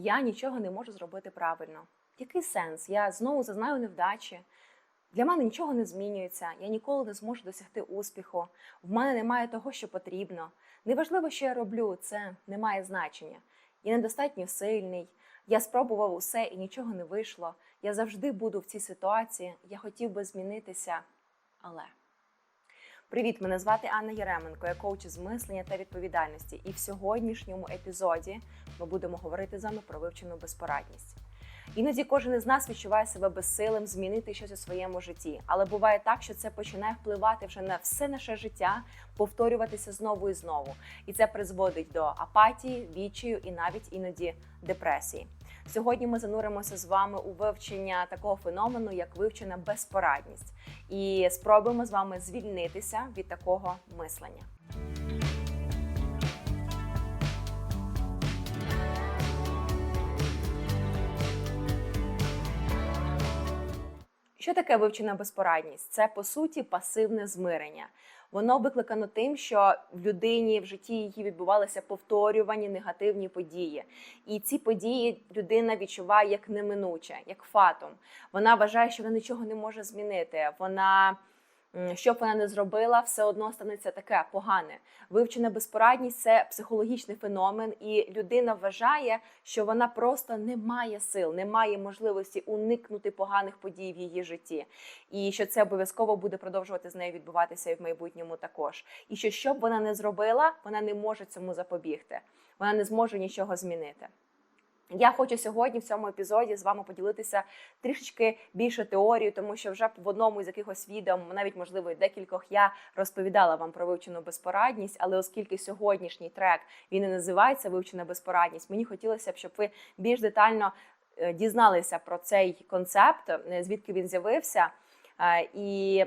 я нічого не можу зробити правильно. Який сенс? Я знову зазнаю невдачі. Для мене нічого не змінюється, я ніколи не зможу досягти успіху. В мене немає того, що потрібно. Неважливо, що я роблю, це не має значення. Я недостатньо сильний. Я спробував усе і нічого не вийшло. Я завжди буду в цій ситуації. Я хотів би змінитися, але. Привіт, мене звати Анна Яременко, я коуч з мислення та відповідальності. І в сьогоднішньому епізоді ми будемо говорити з вами про вивчену безпорадність. Іноді кожен із нас відчуває себе безсилим змінити щось у своєму житті, але буває так, що це починає впливати вже на все наше життя, повторюватися знову і знову. І це призводить до апатії, відчаю і навіть іноді депресії. Сьогодні ми зануримося з вами у вивчення такого феномену, як вивчена безпорадність, і спробуємо з вами звільнитися від такого мислення. Що таке вивчена безпорадність? Це по суті пасивне змирення. Воно викликано тим, що в людині в житті її відбувалися повторювані негативні події, і ці події людина відчуває як неминуче, як фатум. Вона вважає, що вона нічого не може змінити. Вона що б вона не зробила, все одно станеться таке погане. Вивчена безпорадність це психологічний феномен, і людина вважає, що вона просто не має сил, не має можливості уникнути поганих подій в її житті, і що це обов'язково буде продовжувати з нею відбуватися і в майбутньому також. І що що б вона не зробила, вона не може цьому запобігти, вона не зможе нічого змінити. Я хочу сьогодні в цьому епізоді з вами поділитися трішечки більше теорією, тому що вже в одному з якихось відео, навіть можливо, декількох, я розповідала вам про вивчену безпорадність, але оскільки сьогоднішній трек він і називається вивчена безпорадність, мені хотілося б, щоб ви більш детально е, дізналися про цей концепт, е, звідки він з'явився. Е, І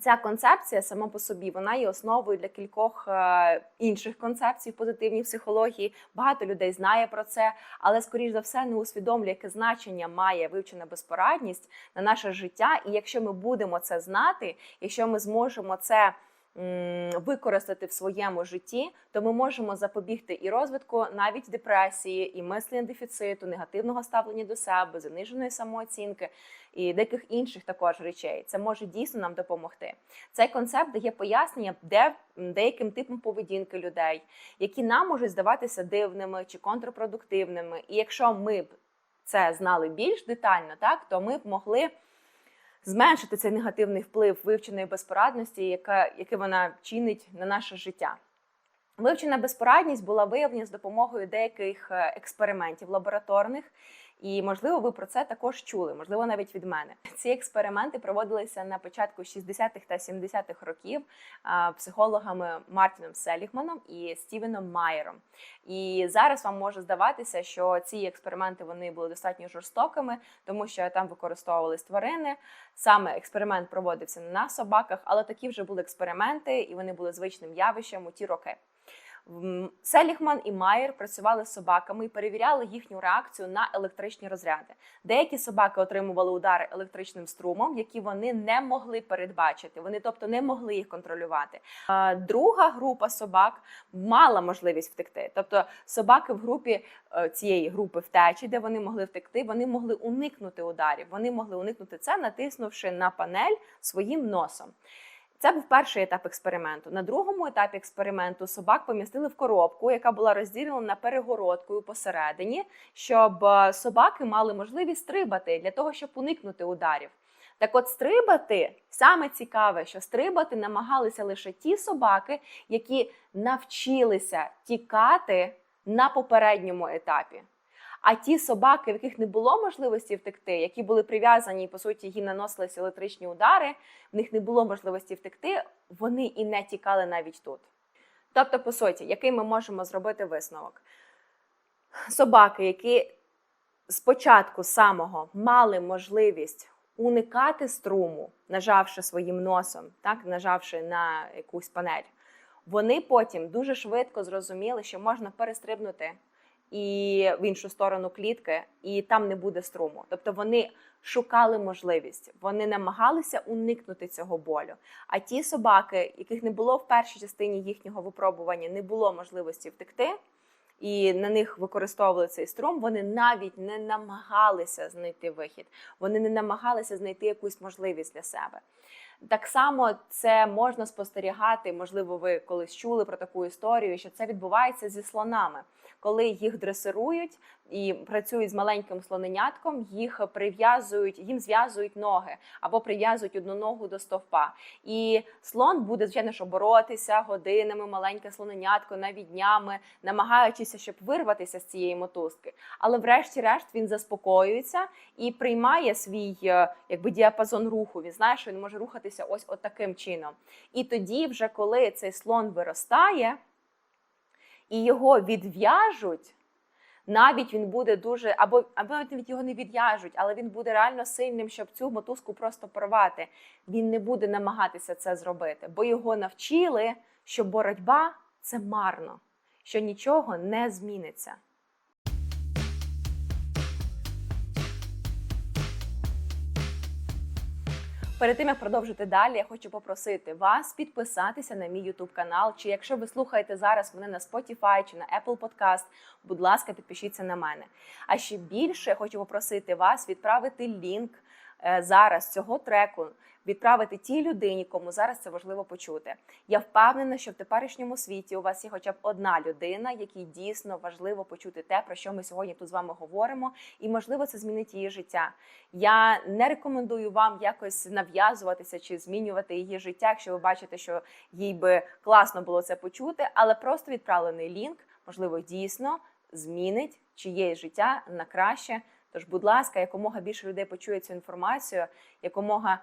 Ця концепція сама по собі вона є основою для кількох е, інших концепцій в позитивній психології. Багато людей знає про це, але скоріш за все не усвідомлює, яке значення має вивчена безпорадність на наше життя. І якщо ми будемо це знати, якщо ми зможемо це використати в своєму житті, то ми можемо запобігти і розвитку навіть депресії, і мислення дефіциту, негативного ставлення до себе, заниженої самооцінки і деяких інших також речей. Це може дійсно нам допомогти. Цей концепт дає пояснення, де деяким типам поведінки людей, які нам можуть здаватися дивними чи контрпродуктивними. І якщо ми б це знали більш детально, так то ми б могли зменшити цей негативний вплив вивченої безпорадності, яка, який вона чинить на наше життя. Вивчена безпорадність була виявлена з допомогою деяких е, експериментів лабораторних, і можливо ви про це також чули, можливо, навіть від мене. Ці експерименти проводилися на початку 60-х та 70-х років психологами Мартіном Селігманом і Стівеном Майером. І зараз вам може здаватися, що ці експерименти вони були достатньо жорстокими, тому що там використовувались тварини. Саме експеримент проводився не на собаках, але такі вже були експерименти, і вони були звичним явищем у ті роки. М, Селігман і Майер працювали з собаками і перевіряли їхню реакцію на електричні розряди. Деякі собаки отримували удари електричним струмом, які вони не могли передбачити. Вони, тобто, не могли їх контролювати. А Друга група собак мала можливість втекти. Тобто, собаки в групі е, цієї групи втечі, де вони могли втекти, вони могли уникнути ударів. Вони могли уникнути це, натиснувши на панель своїм носом. Це був перший етап експерименту. На другому етапі експерименту собак помістили в коробку, яка була розділена перегородкою посередині, щоб е, собаки мали можливість стрибати для того, щоб уникнути ударів. Так от стрибати саме цікаве, що стрибати намагалися лише ті собаки, які навчилися тікати на попередньому етапі. А ті собаки, в яких не було можливості втекти, які були прив'язані і по суті їм наносилися електричні удари, в них не було можливості втекти, вони і не тікали навіть тут. Тобто, по суті, який ми можемо зробити висновок? Собаки, які спочатку самого мали можливість уникати струму, нажавши своїм носом, так, нажавши на якусь панель, вони потім дуже швидко зрозуміли, що можна перестрибнути і в іншу сторону клітки, і там не буде струму. Тобто вони шукали можливість, вони намагалися уникнути цього болю. А ті собаки, яких не було в першій частині їхнього випробування, не було можливості втекти. і на них використовували цей струм, вони навіть не намагалися знайти вихід, вони не намагалися знайти якусь можливість для себе. Так само це можна спостерігати, можливо, ви колись чули про таку історію, що це відбувається зі слонами. Коли їх дресирують і працюють з маленьким слоненятком, їх прив'язують, їм зв'язують ноги або прив'язують одну ногу до стовпа. І слон буде, звичайно, що боротися годинами, маленьке слоненятко, навіть днями, намагаючися, щоб вирватися з цієї мотузки. Але, врешті-решт, він заспокоюється і приймає свій е, якби діапазон руху. Він знає, що він може рухатися ось от таким чином. І тоді, вже коли цей слон виростає і його відв'яжуть. Навіть він буде дуже, або або навіть його не відв'яжуть, але він буде реально сильним, щоб цю мотузку просто порвати. Він не буде намагатися це зробити, бо його навчили, що боротьба це марно, що нічого не зміниться. Перед тим як продовжити далі, я хочу попросити вас підписатися на мій YouTube канал. Чи якщо ви слухаєте зараз мене на Spotify чи на Apple Podcast, будь ласка, підпишіться на мене. А ще більше я хочу попросити вас відправити лінк е, зараз цього треку. Відправити тій людині, кому зараз це важливо почути. Я впевнена, що в теперішньому світі у вас є хоча б одна людина, якій дійсно важливо почути те, про що ми сьогодні тут з вами говоримо, і можливо це змінить її життя. Я не рекомендую вам якось нав'язуватися чи змінювати її життя, якщо ви бачите, що їй би класно було це почути, але просто відправлений лінк, можливо, дійсно змінить чиєсь життя на краще. Тож, будь ласка, якомога більше людей почує цю інформацію, якомога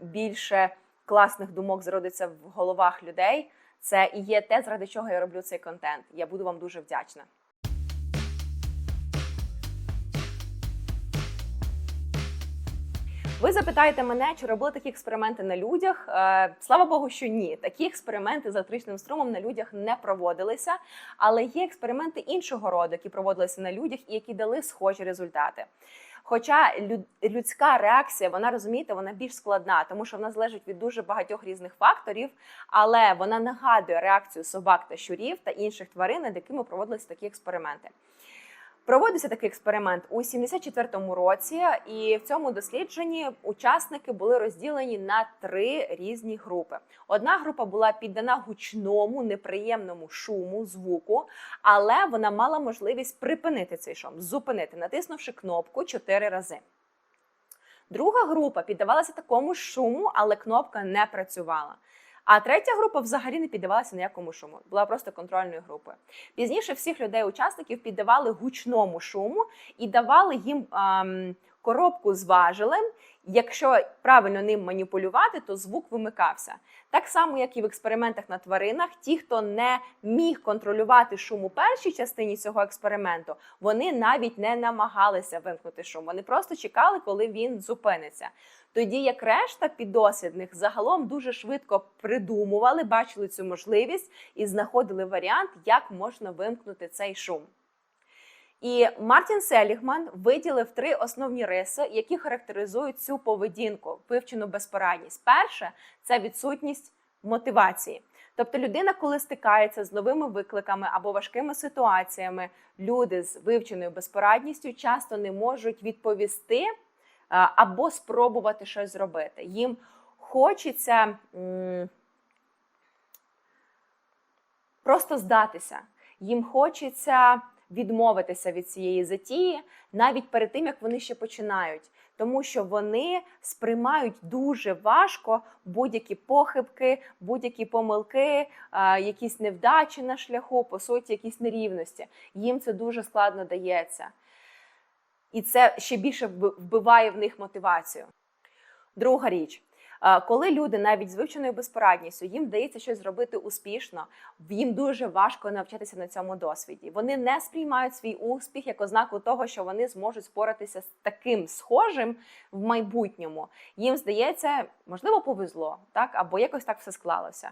більше класних думок зародиться в головах людей. Це і є те, заради чого я роблю цей контент. Я буду вам дуже вдячна. Ви запитаєте мене, чи робили такі експерименти на людях? Е, слава Богу, що ні. Такі експерименти з електричним струмом на людях не проводилися, але є експерименти іншого роду, які проводилися на людях і які дали схожі результати. Хоча людська реакція, вона розумієте, вона більш складна, тому що вона залежить від дуже багатьох різних факторів, але вона нагадує реакцію собак та щурів та інших тварин, над якими проводилися такі експерименти. Проводився такий експеримент у 74-му році, і в цьому дослідженні учасники були розділені на три різні групи. Одна група була піддана гучному, неприємному шуму, звуку, але вона мала можливість припинити цей шум, зупинити, натиснувши кнопку чотири рази. Друга група піддавалася такому шуму, але кнопка не працювала. А третя група взагалі не піддавалася ніякому шуму, була просто контрольною групою. Пізніше всіх людей-учасників піддавали гучному шуму і давали їм ем, коробку з важелем. Якщо правильно ним маніпулювати, то звук вимикався. Так само, як і в експериментах на тваринах, ті, хто не міг контролювати шум у першій частині цього експерименту, вони навіть не намагалися вимкнути шум. Вони просто чекали, коли він зупиниться. Тоді як решта піддослідних загалом дуже швидко придумували, бачили цю можливість і знаходили варіант, як можна вимкнути цей шум. І Мартін Селігман виділив три основні риси, які характеризують цю поведінку, вивчену безпорадність. Перше це відсутність мотивації. Тобто людина, коли стикається з новими викликами або важкими ситуаціями, люди з вивченою безпорадністю часто не можуть відповісти або спробувати щось зробити. Їм хочеться просто здатися. Їм хочеться відмовитися від цієї затії навіть перед тим, як вони ще починають. Тому що вони сприймають дуже важко будь-які похибки, будь-які помилки, якісь невдачі на шляху, по суті, якісь нерівності. Їм це дуже складно дається. І це ще більше вбиває в них мотивацію. Друга річ. Коли люди навіть з вивченою безпорадністю їм вдається щось зробити успішно, їм дуже важко навчатися на цьому досвіді. Вони не сприймають свій успіх як ознаку того, що вони зможуть споратися з таким схожим в майбутньому. Їм здається, можливо, повезло, так або якось так все склалося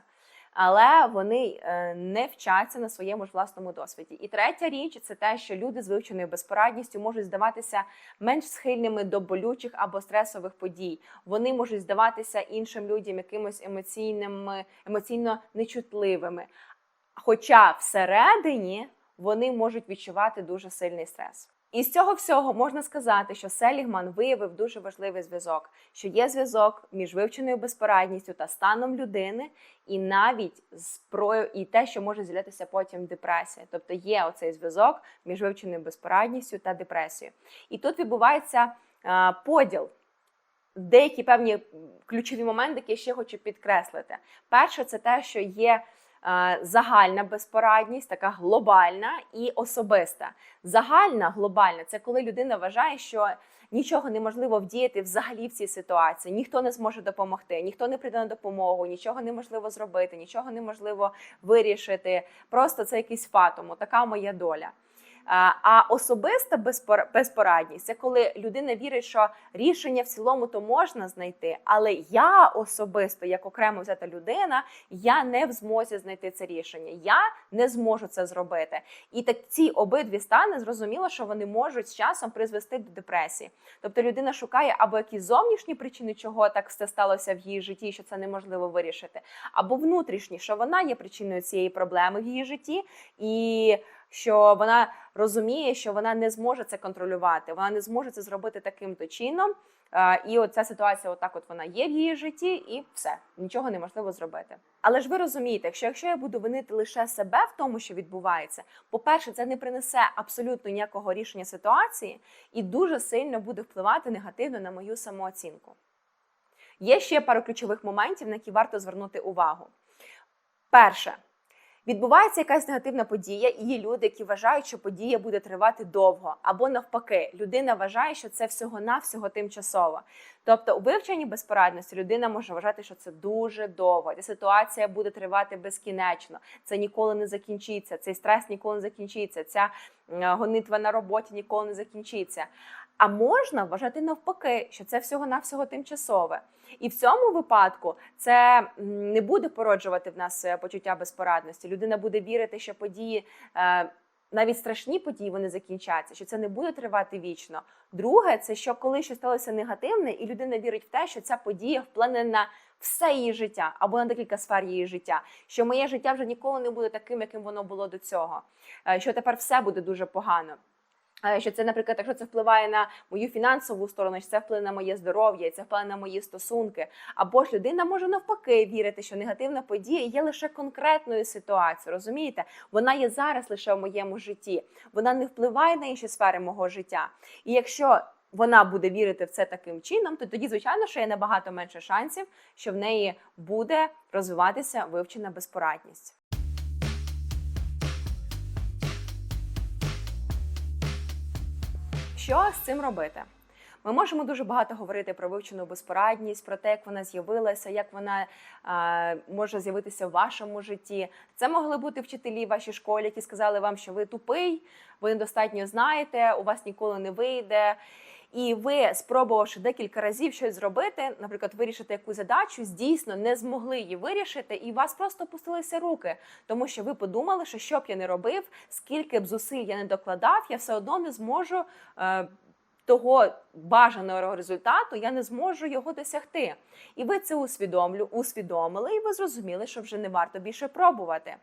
але вони е, не вчаться на своєму ж власному досвіді. І третя річ це те, що люди з вивченою безпорадністю можуть здаватися менш схильними до болючих або стресових подій. Вони можуть здаватися іншим людям якимось емоційними, емоційно нечутливими. Хоча всередині вони можуть відчувати дуже сильний стрес. І з цього всього можна сказати, що Селігман виявив дуже важливий зв'язок, що є зв'язок між вивченою безпорадністю та станом людини, і навіть з про і те, що може з'являтися потім депресія. Тобто є оцей зв'язок між вивченою безпорадністю та депресією. І тут відбувається а, поділ. Деякі певні ключові моменти, які я ще хочу підкреслити. Перше, це те, що є е, загальна безпорадність, така глобальна і особиста. Загальна глобальна це коли людина вважає, що нічого неможливо вдіяти взагалі в цій ситуації, ніхто не зможе допомогти, ніхто не прийде на допомогу, нічого неможливо зробити, нічого неможливо вирішити. Просто це якийсь фатум, така моя доля. А особиста безпор- безпорадність це коли людина вірить, що рішення в цілому то можна знайти, але я особисто, як окремо взята людина, я не в змозі знайти це рішення. Я не зможу це зробити. І так ці обидві стани зрозуміло, що вони можуть з часом призвести до депресії. Тобто людина шукає або якісь зовнішні причини, чого так все сталося в її житті, що це неможливо вирішити, або внутрішні, що вона є причиною цієї проблеми в її житті, і що вона розуміє, що вона не зможе це контролювати, вона не зможе це зробити таким-то чином. Е, І оця ситуація, отак, от вона є в її житті, і все нічого неможливо зробити. Але ж ви розумієте, якщо якщо я буду винити лише себе в тому, що відбувається, по-перше, це не принесе абсолютно ніякого рішення ситуації і дуже сильно буде впливати негативно на мою самооцінку. Є ще пару ключових моментів, на які варто звернути увагу. Перше. Відбувається якась негативна подія, і є люди, які вважають, що подія буде тривати довго, або навпаки, людина вважає, що це всього-навсього тимчасово. Тобто, у вивченні безпорадності людина може вважати, що це дуже довго. Ця ситуація буде тривати безкінечно. Це ніколи не закінчиться. Цей стрес ніколи не закінчиться. Ця е, гонитва на роботі ніколи не закінчиться. А можна вважати навпаки, що це всього-навсього тимчасове. І в цьому випадку це не буде породжувати в нас е, почуття безпорадності. Людина буде вірити, що події. е, Навіть страшні події вони закінчаться, що це не буде тривати вічно. Друге, це що коли щось сталося негативне, і людина вірить в те, що ця подія вплине на все її життя або на декілька сфер її життя. Що моє життя вже ніколи не буде таким, яким воно було до цього. Е, Що тепер все буде дуже погано. Що це, наприклад, якщо це впливає на мою фінансову сторону, що це вплине на моє здоров'я, це впливає на мої стосунки. Або ж людина може навпаки вірити, що негативна подія є лише конкретною ситуацією. Розумієте, вона є зараз лише в моєму житті, вона не впливає на інші сфери мого життя. І якщо вона буде вірити в це таким чином, то тоді, звичайно, що є набагато менше шансів, що в неї буде розвиватися вивчена безпорадність. Що з цим робити? Ми можемо дуже багато говорити про вивчену безпорадність, про те, як вона з'явилася, як вона е, може з'явитися в вашому житті. Це могли бути вчителі в вашій школі, які сказали вам, що ви тупий, ви недостатньо знаєте, у вас ніколи не вийде. І ви, спробувавши декілька разів щось зробити, наприклад, вирішити якусь задачу, дійсно не змогли її вирішити, і у вас просто опустилися руки, тому що ви подумали, що що б я не робив, скільки б зусиль я не докладав, я все одно не зможу. Е, того бажаного результату я не зможу його досягти. І ви це усвідомлю, усвідомили, і ви зрозуміли, що вже не варто більше пробувати.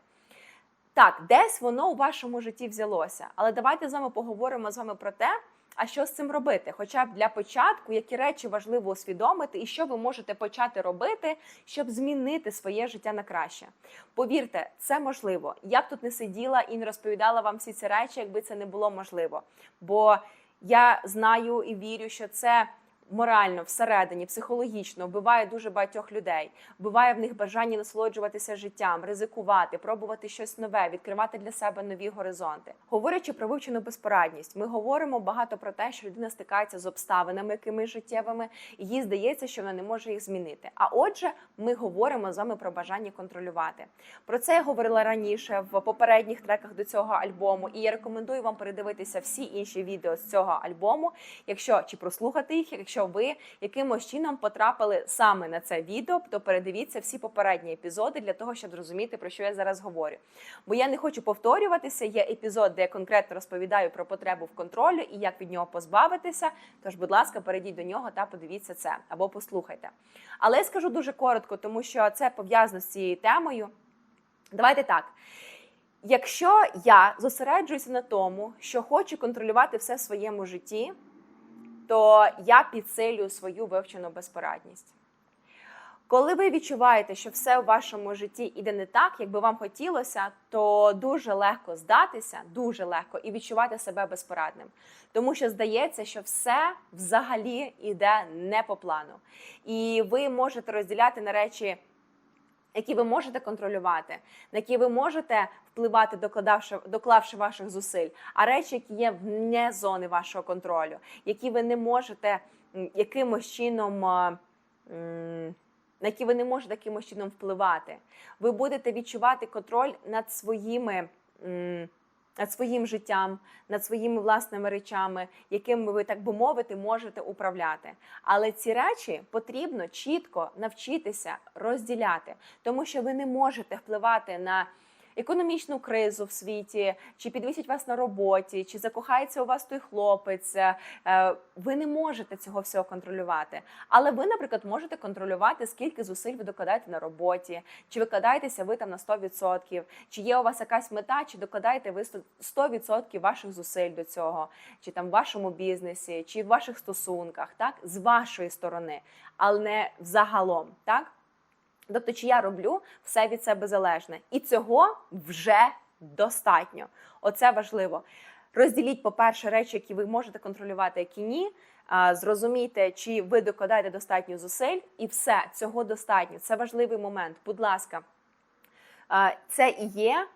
Так, десь воно у вашому житті взялося, але давайте з вами поговоримо з вами про те, а що з цим робити? Хоча б для початку, які речі важливо усвідомити, і що ви можете почати робити, щоб змінити своє життя на краще. Повірте, це можливо. Я б тут не сиділа і не розповідала вам всі ці речі, якби це не було можливо. Бо я знаю і вірю, що це морально всередині, психологічно вбиває дуже багатьох людей. Вбиває в них бажання насолоджуватися життям, ризикувати, пробувати щось нове, відкривати для себе нові горизонти. Говорячи про вивчену безпорадність, ми говоримо багато про те, що людина стикається з обставинами якимись життєвими, і їй здається, що вона не може їх змінити. А отже, ми говоримо з вами про бажання контролювати. Про це я говорила раніше в попередніх треках до цього альбому, і я рекомендую вам передивитися всі інші відео з цього альбому, якщо чи прослухати їх, якщо ви якимось чином потрапили саме на це відео, то передивіться всі попередні епізоди для того, щоб зрозуміти, про що я зараз говорю. Бо я не хочу повторюватися. Є епізод, де я конкретно розповідаю про потребу в контролю і як від нього позбавитися. Тож, будь ласка, перейдіть до нього та подивіться це або послухайте. Але я скажу дуже коротко, тому що це пов'язано з цією темою. Давайте так. Якщо я зосереджуюся на тому, що хочу контролювати все в своєму житті, то я підсилюю свою вивчену безпорадність. Коли ви відчуваєте, що все у вашому житті іде не так, як би вам хотілося, то дуже легко здатися, дуже легко і відчувати себе безпорадним. Тому що здається, що все взагалі йде не по плану. І ви можете розділяти на речі, які ви можете контролювати, на які ви можете впливати, докладавши, доклавши ваших зусиль, а речі, які є вне зони вашого контролю, які ви не можете якимось чином. на які ви не можете таким чином впливати. Ви будете відчувати контроль над своїми. Над своїм життям, над своїми власними речами, якими ви, так би мовити, можете управляти. Але ці речі потрібно чітко навчитися розділяти, тому що ви не можете впливати на економічну кризу в світі, чи підвісять вас на роботі, чи закохається у вас той хлопець. Е, Ви не можете цього всього контролювати. Але ви, наприклад, можете контролювати, скільки зусиль ви докладаєте на роботі, чи викладаєтеся ви там на 100%, чи є у вас якась мета, чи докладаєте ви 100% ваших зусиль до цього, чи там в вашому бізнесі, чи в ваших стосунках, так з вашої сторони, але не взагалом, так. Тобто, чи я роблю все від себе залежне, і цього вже достатньо. Оце важливо. Розділіть, по-перше, речі, які ви можете контролювати, які ні. Зрозумійте, чи ви докладаєте достатньо зусиль, і все цього достатньо. Це важливий момент. Будь ласка, це і є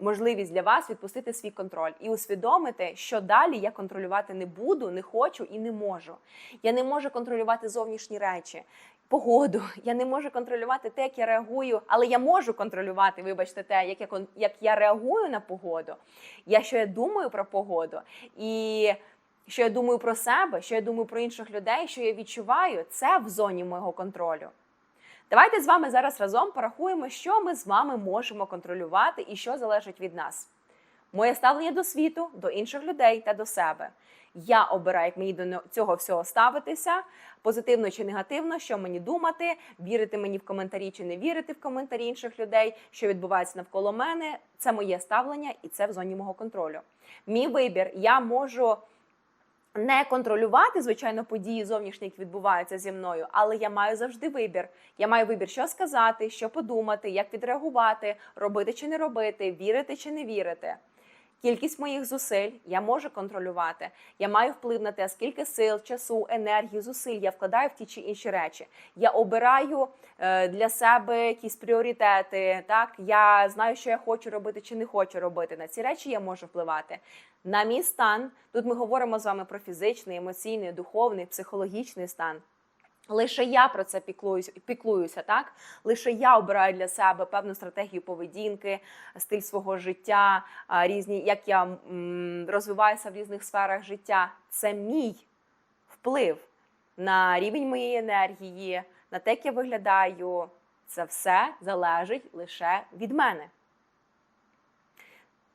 можливість для вас відпустити свій контроль і усвідомити, що далі я контролювати не буду, не хочу і не можу. Я не можу контролювати зовнішні речі погоду. Я не можу контролювати те, як я реагую, але я можу контролювати, вибачте, те, як я як я реагую на погоду. Я що я думаю про погоду, і що я думаю про себе, що я думаю про інших людей, що я відчуваю, це в зоні мого контролю. Давайте з вами зараз разом порахуємо, що ми з вами можемо контролювати і що залежить від нас. Моє ставлення до світу, до інших людей та до себе. Я обираю, як мені до цього всього ставитися, позитивно чи негативно, що мені думати, вірити мені в коментарі чи не вірити в коментарі інших людей, що відбувається навколо мене. Це моє ставлення і це в зоні мого контролю. Мій вибір, я можу. Не контролювати, звичайно, події зовнішні, які відбуваються зі мною, але я маю завжди вибір. Я маю вибір, що сказати, що подумати, як відреагувати, робити чи не робити, вірити чи не вірити. Кількість моїх зусиль я можу контролювати. Я маю вплив на те, скільки сил, часу, енергії, зусиль я вкладаю в ті чи інші речі. Я обираю е, для себе якісь пріоритети. Так я знаю, що я хочу робити чи не хочу робити. На ці речі я можу впливати. На мій стан тут ми говоримо з вами про фізичний, емоційний, духовний, психологічний стан. Лише я про це піклуюся, піклуюся, так лише я обираю для себе певну стратегію поведінки, стиль свого життя, різні, як я розвиваюся в різних сферах життя. Це мій вплив на рівень моєї енергії, на те, як я виглядаю. Це все залежить лише від мене.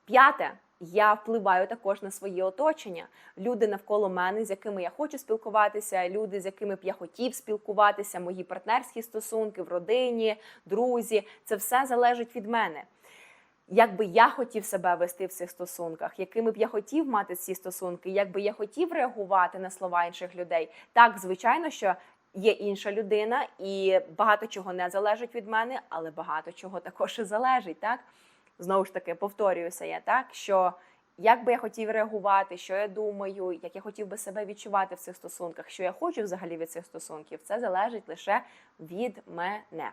П'яте. Я впливаю також на своє оточення. Люди навколо мене, з якими я хочу спілкуватися, люди, з якими б я хотів спілкуватися, мої партнерські стосунки в родині, друзі. Це все залежить від мене. Як би я хотів себе вести в цих стосунках, якими б я хотів мати ці стосунки, як би я хотів реагувати на слова інших людей, так звичайно, що є інша людина, і багато чого не залежить від мене, але багато чого також і залежить, так знову ж таки повторююся я так, що як би я хотів реагувати, що я думаю, як я хотів би себе відчувати в цих стосунках, що я хочу взагалі від цих стосунків, це залежить лише від мене.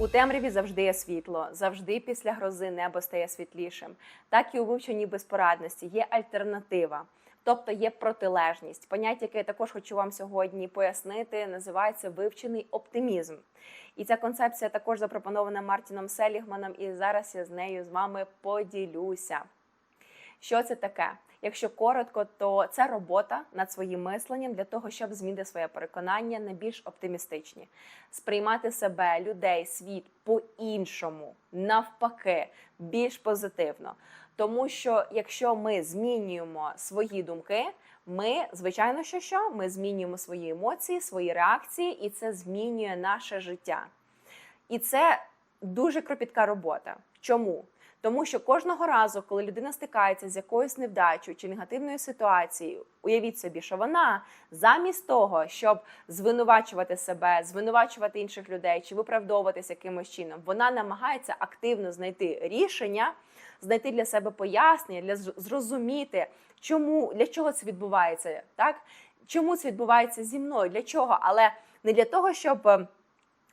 У темряві завжди є світло, завжди після грози небо стає світлішим. Так і у вивченні безпорадності є альтернатива. Тобто є протилежність. Поняття, яке я також хочу вам сьогодні пояснити, називається вивчений оптимізм. І ця концепція також запропонована Мартіном Селігманом, і зараз я з нею з вами поділюся. Що це таке? Якщо коротко, то це робота над своїм мисленням для того, щоб змінити своє переконання на більш оптимістичні, сприймати себе, людей, світ по-іншому, навпаки, більш позитивно. Тому що якщо ми змінюємо свої думки, ми, звичайно, що що? Ми змінюємо свої емоції, свої реакції, і це змінює наше життя. І це дуже кропітка робота. Чому? Тому що кожного разу, коли людина стикається з якоюсь невдачею чи негативною ситуацією, уявіть собі, що вона замість того, щоб звинувачувати себе, звинувачувати інших людей чи виправдовуватися якимось чином, вона намагається активно знайти рішення, знайти для себе пояснення, для зрозуміти, чому для чого це відбувається, так чому це відбувається зі мною, для чого, але не для того, щоб. е,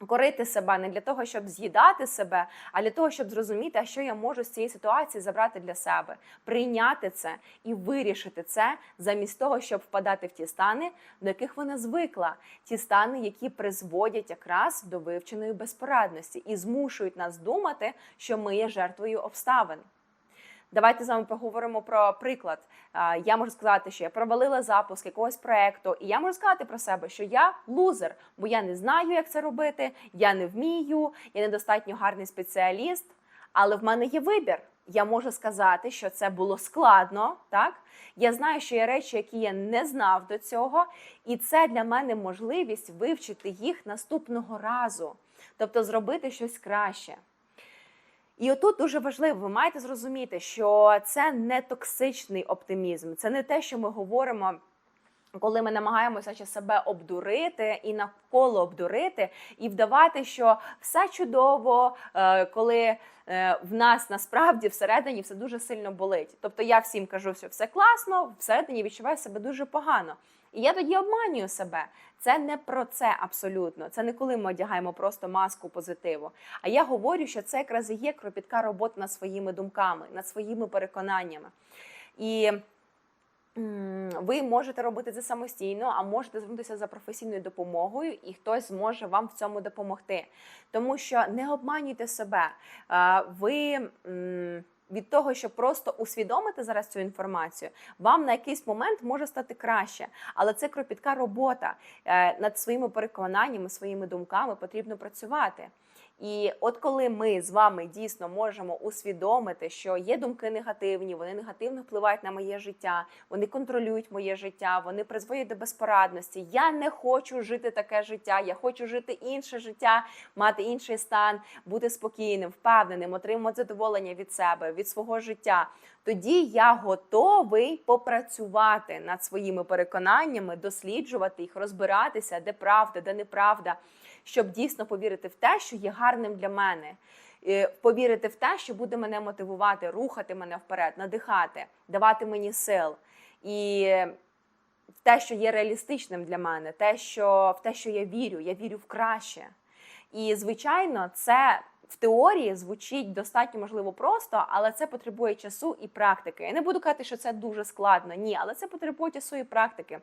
Корити себе не для того, щоб з'їдати себе, а для того, щоб зрозуміти, а що я можу з цієї ситуації забрати для себе, прийняти це і вирішити це замість того, щоб впадати в ті стани, до яких вона звикла, ті стани, які призводять якраз до вивченої безпорадності і змушують нас думати, що ми є жертвою обставин. Давайте з вами поговоримо про приклад. Я можу сказати, що я провалила запуск якогось проекту, і я можу сказати про себе, що я лузер, бо я не знаю, як це робити, я не вмію, я недостатньо гарний спеціаліст. Але в мене є вибір. Я можу сказати, що це було складно. Так я знаю, що є речі, які я не знав до цього, і це для мене можливість вивчити їх наступного разу, тобто зробити щось краще. І отут дуже важливо, ви маєте зрозуміти, що це не токсичний оптимізм, це не те, що ми говоримо. Коли ми намагаємося ще себе обдурити і навколо обдурити, і вдавати, що все чудово, е, коли е, в нас насправді всередині все дуже сильно болить. Тобто я всім кажу, що все класно, всередині відчуваю себе дуже погано. І я тоді обманюю себе. Це не про це абсолютно. Це не коли ми одягаємо просто маску позитиву. А я говорю, що це якраз і є кропітка робота над своїми думками, над своїми переконаннями. І ви можете робити це самостійно, а можете звернутися за професійною допомогою, і хтось зможе вам в цьому допомогти. Тому що не обманюйте себе. Ви. Від того, щоб просто усвідомити зараз цю інформацію, вам на якийсь момент може стати краще, але це кропітка робота Е, над своїми переконаннями, своїми думками потрібно працювати. І от коли ми з вами дійсно можемо усвідомити, що є думки негативні, вони негативно впливають на моє життя, вони контролюють моє життя, вони призводять до безпорадності. Я не хочу жити таке життя, я хочу жити інше життя, мати інший стан, бути спокійним, впевненим, отримувати задоволення від себе, від свого життя. Тоді я готовий попрацювати над своїми переконаннями, досліджувати їх, розбиратися, де правда, де неправда, щоб дійсно повірити в те, що є гарним для мене. Е, Повірити в те, що буде мене мотивувати, рухати мене вперед, надихати, давати мені сил. І те, що є реалістичним для мене, те, що в те, що я вірю, я вірю в краще. І звичайно, це в теорії звучить достатньо можливо просто, але це потребує часу і практики. Я не буду казати, що це дуже складно, ні, але це потребує часу і практики.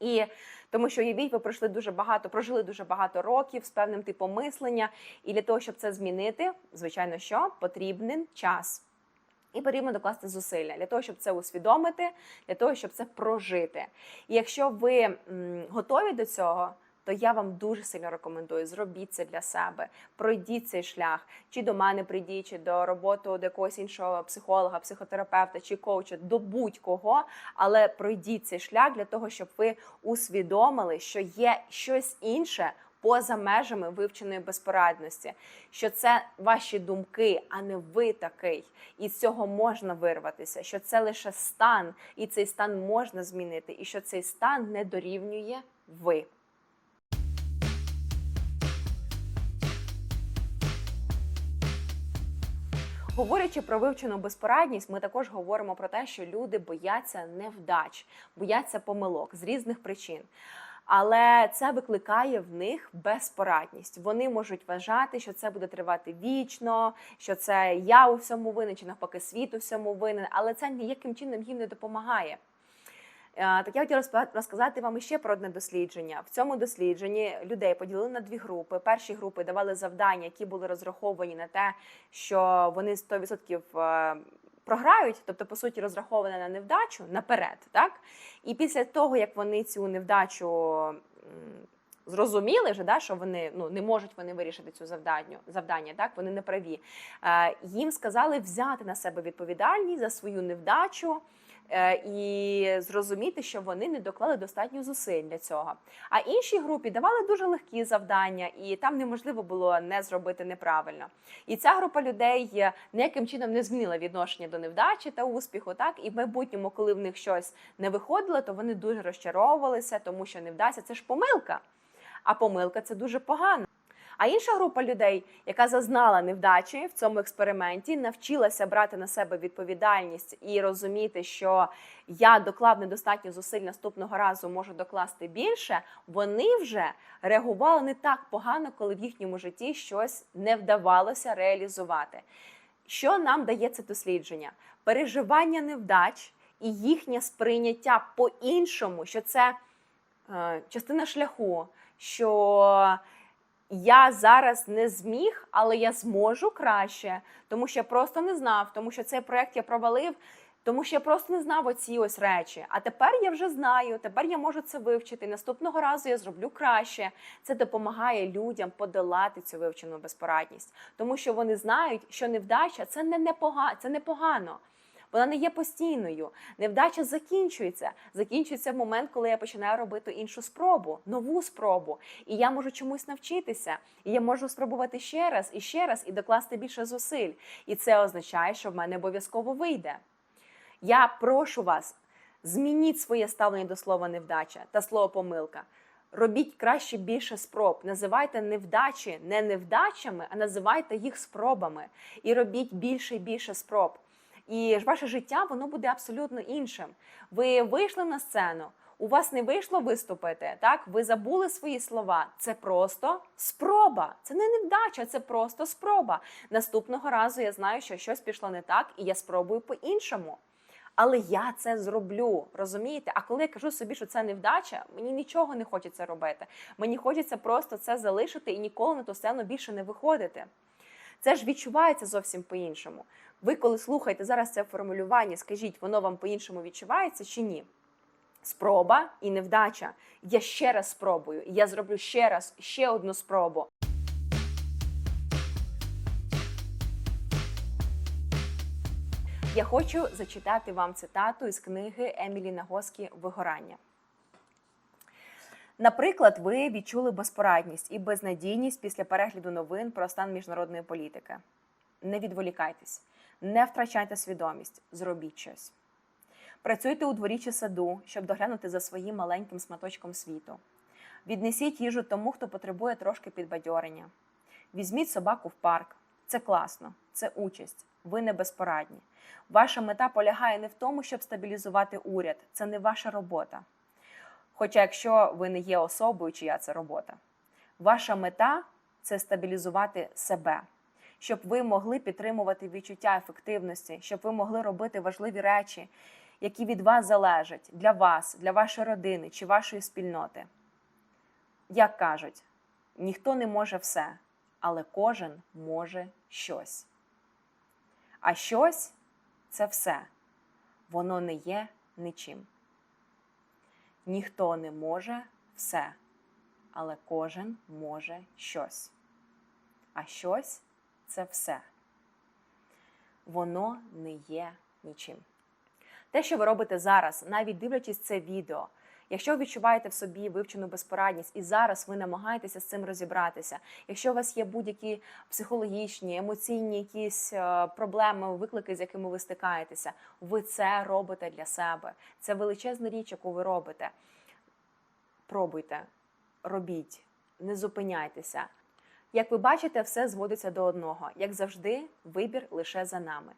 І тому що уявіть, ви пройшли дуже багато, прожили дуже багато років з певним типом мислення, і для того, щоб це змінити, звичайно, що потрібен час. І потрібно докласти зусилля для того, щоб це усвідомити, для того, щоб це прожити. І якщо ви готові до цього, то я вам дуже сильно рекомендую зробіть це для себе, пройдіть цей шлях, чи до мене прийдіть, чи до роботи до якогось іншого психолога, психотерапевта чи коуча, до будь-кого, але пройдіть цей шлях для того, щоб ви усвідомили, що є щось інше. Поза межами вивченої безпорадності, що це ваші думки, а не ви такий, і з цього можна вирватися, що це лише стан, і цей стан можна змінити, і що цей стан не дорівнює ви. Говорячи про вивчену безпорадність, ми також говоримо про те, що люди бояться невдач, бояться помилок з різних причин. Але це викликає в них безпорадність. Вони можуть вважати, що це буде тривати вічно, що це я у всьому винен, чи навпаки світ у всьому винен, але це ніяким чином їм не допомагає. Е, Так я хотіла розказати вам ще про одне дослідження. В цьому дослідженні людей поділили на дві групи. Перші групи давали завдання, які були розраховані на те, що вони 100% е, програють, тобто, по суті, розраховане на невдачу наперед, так? І після того, як вони цю невдачу зрозуміли, вже, да, що вони ну, не можуть вони вирішити цю завдання, завдання, так? вони не праві. Е, їм сказали взяти на себе відповідальність за свою невдачу. Е, І зрозуміти, що вони не доклали достатньо зусиль для цього. А іншій групі давали дуже легкі завдання, і там неможливо було не зробити неправильно. І ця група людей е, ніяким чином не змінила відношення до невдачі та успіху. Так і в майбутньому, коли в них щось не виходило, то вони дуже розчаровувалися, тому що невдача це ж помилка. А помилка це дуже погано. А інша група людей, яка зазнала невдачі в цьому експерименті, навчилася брати на себе відповідальність і розуміти, що я доклав недостатньо зусиль наступного разу, можу докласти більше. Вони вже реагували не так погано, коли в їхньому житті щось не вдавалося реалізувати. Що нам дає це дослідження? Переживання невдач і їхнє сприйняття по-іншому, що це е, частина шляху, що я зараз не зміг, але я зможу краще, тому що я просто не знав, тому що цей проект я провалив, тому що я просто не знав оці ось речі. А тепер я вже знаю, тепер я можу це вивчити. Наступного разу я зроблю краще. Це допомагає людям подолати цю вивчену безпорадність, тому що вони знають, що невдача це не непогано, це непогано. Вона не є постійною. Невдача закінчується. Закінчується в момент, коли я починаю робити іншу спробу, нову спробу. І я можу чомусь навчитися. І я можу спробувати ще раз і ще раз і докласти більше зусиль. І це означає, що в мене обов'язково вийде. Я прошу вас, змініть своє ставлення до слова невдача та слова помилка. Робіть краще більше спроб. Називайте невдачі не невдачами, а називайте їх спробами. І робіть більше і більше спроб. І ваше життя воно буде абсолютно іншим. Ви вийшли на сцену, у вас не вийшло виступити. Так, ви забули свої слова. Це просто спроба. Це не невдача, це просто спроба. Наступного разу я знаю, що щось пішло не так, і я спробую по-іншому. Але я це зроблю, розумієте? А коли я кажу собі, що це невдача, мені нічого не хочеться робити. Мені хочеться просто це залишити і ніколи на ту сцену більше не виходити. Це ж відчувається зовсім по-іншому. Ви, коли слухаєте зараз це формулювання, скажіть, воно вам по-іншому відчувається чи ні? Спроба і невдача. Я ще раз спробую. Я зроблю ще раз ще одну спробу. Я хочу зачитати вам цитату із книги Емілі Нагоскі Вигорання. Наприклад, ви відчули безпорадність і безнадійність після перегляду новин про стан міжнародної політики. Не відволікайтесь, не втрачайте свідомість, зробіть щось. Працюйте у дворі чи саду, щоб доглянути за своїм маленьким сматочком світу. Віднесіть їжу тому, хто потребує трошки підбадьорення. Візьміть собаку в парк. Це класно, це участь. Ви не безпорадні. Ваша мета полягає не в тому, щоб стабілізувати уряд. Це не ваша робота. Хоча, якщо ви не є особою, чия це робота, ваша мета це стабілізувати себе, щоб ви могли підтримувати відчуття ефективності, щоб ви могли робити важливі речі, які від вас залежать для вас, для вашої родини чи вашої спільноти. Як кажуть, ніхто не може все, але кожен може щось. А щось це все. Воно не є нічим. Ніхто не може все, але кожен може щось. А щось це все. Воно не є нічим. Те, що ви робите зараз, навіть дивлячись це відео, якщо ви відчуваєте в собі вивчену безпорадність і зараз ви намагаєтеся з цим розібратися, якщо у вас є будь-які психологічні, емоційні якісь е, проблеми, виклики, з якими ви стикаєтеся, ви це робите для себе. Це величезна річ, яку ви робите. Пробуйте, робіть, не зупиняйтеся. Як ви бачите, все зводиться до одного. Як завжди, вибір лише за нами.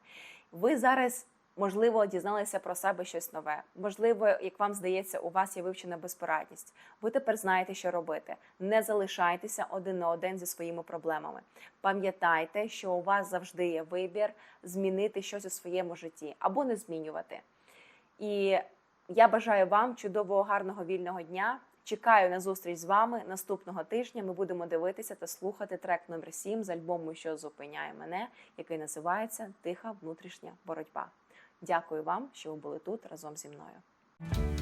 Ви зараз, можливо, дізналися про себе щось нове. Можливо, як вам здається, у вас є вивчена безпорадність. Ви тепер знаєте, що робити. Не залишайтеся один на один зі своїми проблемами. Пам'ятайте, що у вас завжди є вибір змінити щось у своєму житті або не змінювати. І я бажаю вам чудового, гарного вільного дня Чекаю на зустріч з вами наступного тижня. Ми будемо дивитися та слухати трек номер 7 з альбому Що зупиняє мене, який називається Тиха внутрішня боротьба. Дякую вам, що ви були тут разом зі мною.